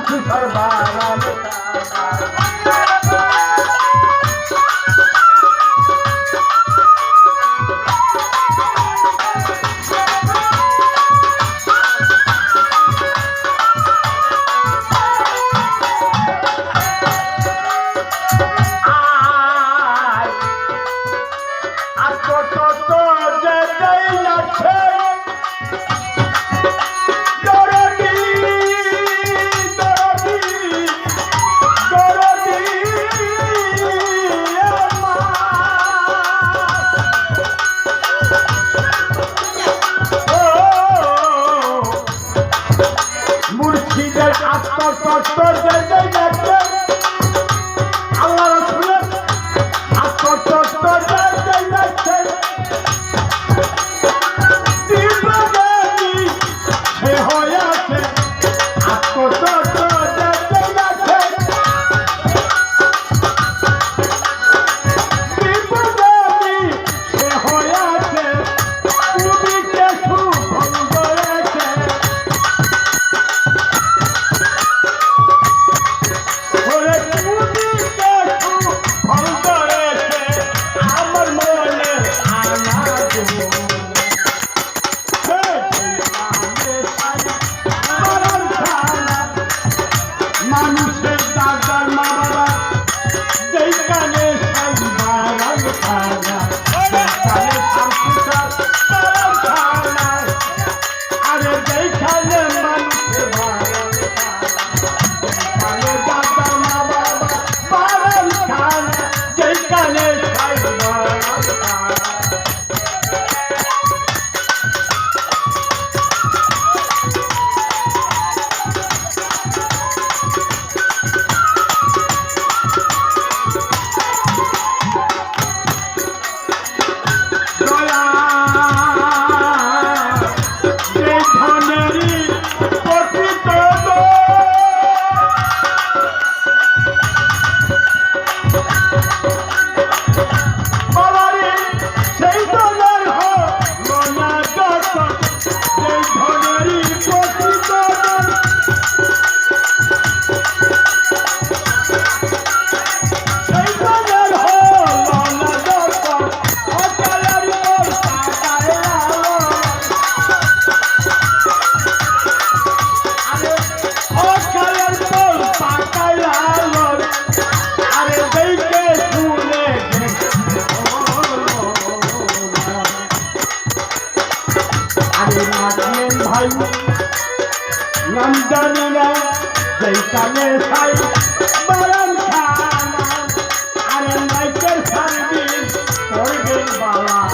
শিখর বাবা আত্মার তত্তর বেঁচেই দেখবে আল্লাহ রসুলের আত্মার তত্তর বেঁচেই দেখছে সে হয় ভাই। নাম জানি না যেখানে খাই বরণ খানা আরে মাইকেল সার্ভিস করবেন বাবা।